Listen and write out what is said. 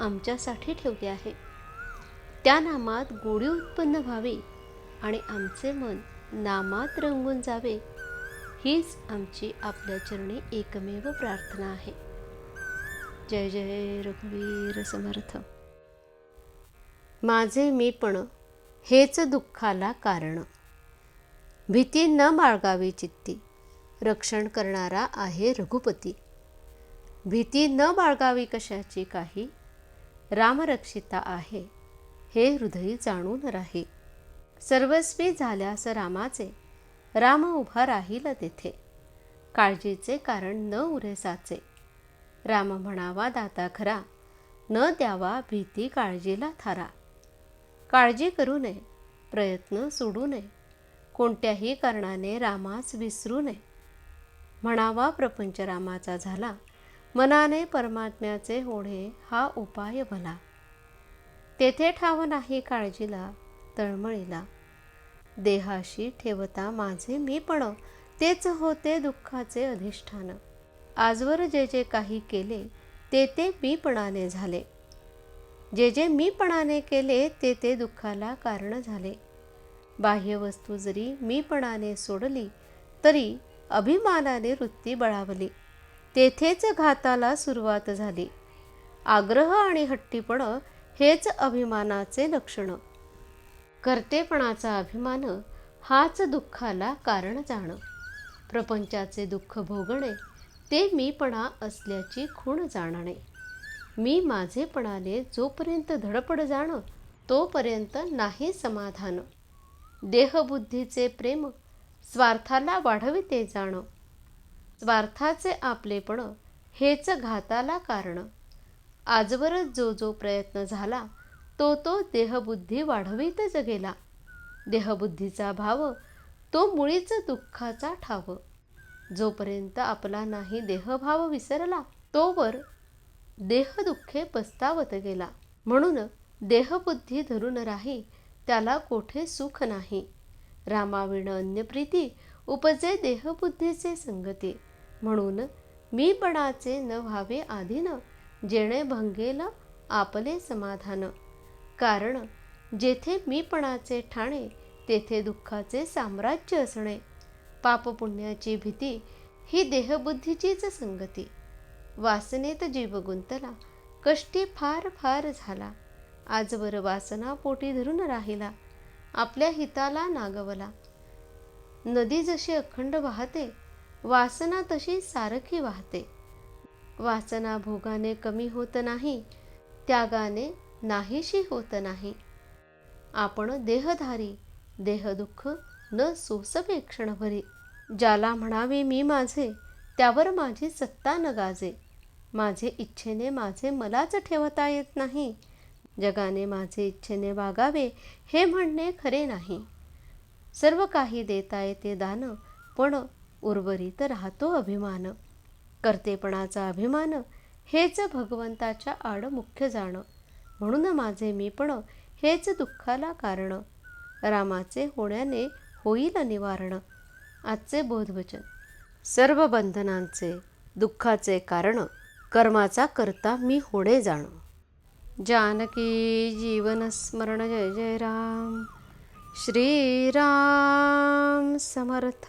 आमच्यासाठी ठेवले आहे. त्या नामात गोडी उत्पन्न व्हावी आणि आमचे मन नामात रंगून जावे हीच आमची आपल्या चरणी एकमेव प्रार्थना आहे. जय जय रघुवीर समर्थ. माझे मी पण हेच दुःखाला कारण. भीती न बाळगावी चित्ती. रक्षण करणारा आहे रघुपती. भीती न बाळगावी कशाची काही रामरक्षिता आहे. हे हृदय जाणून राही. सर्वस्वी झाल्यास रामाचे राम उभा राहील तेथे. काळजीचे कारण न उरेसाचे. राम म्हणावा दाता खरा न द्यावा भीती काळजीला थारा. काळजी करू नये प्रयत्न सोडू नये. कोणत्याही कारणाने रामास विसरू नये. म्हणावा प्रपंच रामाचा झाला. मनाने परमात्म्याचे ओढे हा उपाय भला तेथे ठाव नाही काळजीला तळमळीला. देहाशी ठेवता माझे मीपण तेच होते दुःखाचे अधिष्ठान. आजवर जे जे काही केले ते ते मीपणाने झाले. जे जे मीपणाने केले ते ते दुःखाला कारण झाले. बाह्यवस्तू जरी मीपणाने सोडली तरी अभिमानाने वृत्ती बळावली. तेथेच घाताला सुरुवात झाली. आग्रह आणि हट्टीपण हेच अभिमानाचे लक्षण. कर्तेपणाचा अभिमान हाच दुःखाला कारण जाणं. प्रपंचाचे दुःख भोगणे ते मीपणा असल्याची खूण जाणणे. मी माझेपणाने जोपर्यंत धडपड जाणं तोपर्यंत नाही समाधान. देहबुद्धीचे प्रेम स्वार्थाला वाढविते जाणं. स्वार्थाचे आपलेपण हेच घाताला कारण. आजवरच जो जो प्रयत्न झाला तो तो देहबुद्धी वाढवीतच गेला. देहबुद्धीचा भाव तो मुळीच दुःखाचा ठाव. जोपर्यंत आपला नाही देहभाव विसरला तोवर देहदुःखे पस्तावत गेला. म्हणून देहबुद्धी धरून राही त्याला कोठे सुख नाही. रामाविण अन्य प्रीती उपजे देहबुद्धीचे संगती. म्हणून मीपणाचे न व्हावे आधीन जेणे भंगेल आपले समाधान. कारण जेथे मीपणाचे ठाणे तेथे दुःखाचे साम्राज्य असणे. पापपुण्याची भीती ही देहबुद्धीचीच संगती. वासनेत जीव गुंतला कष्टी फार फार झाला. आजवर वासना पोटी धरून राहिला आपल्या हिताला नागवला. नदी जशी अखंड वाहते वासना तशी सारखी वाहते. वासना भोगाने कमी होत नाही त्यागाने नाहीशी होत नाही. आपण देहधारी देहदुःख न सोसवे क्षणभरी. ज्याला म्हणावे मी माझे त्यावर माझी सत्ता न गाजे. माझे इच्छेने माझे मलाच ठेवता येत नाही. जगाने माझे इच्छेने वागावे हे म्हणणे खरे नाही. सर्व काही देता येते दान पण उर्वरित राहतो अभिमान. कर्तेपणाचा अभिमान हेच भगवंताच्या आड मुख्य जाणं. म्हणून माझे मीपण हेच दुःखाला कारण. रामाचे होण्याने होईल निवारण. आजचे बोधवचन. सर्व बंधनांचे दुःखाचे कारण कर्माचा करता मी होणे जाणं. जानकी जीवन स्मरण जय जय राम. श्रीराम समर्थ।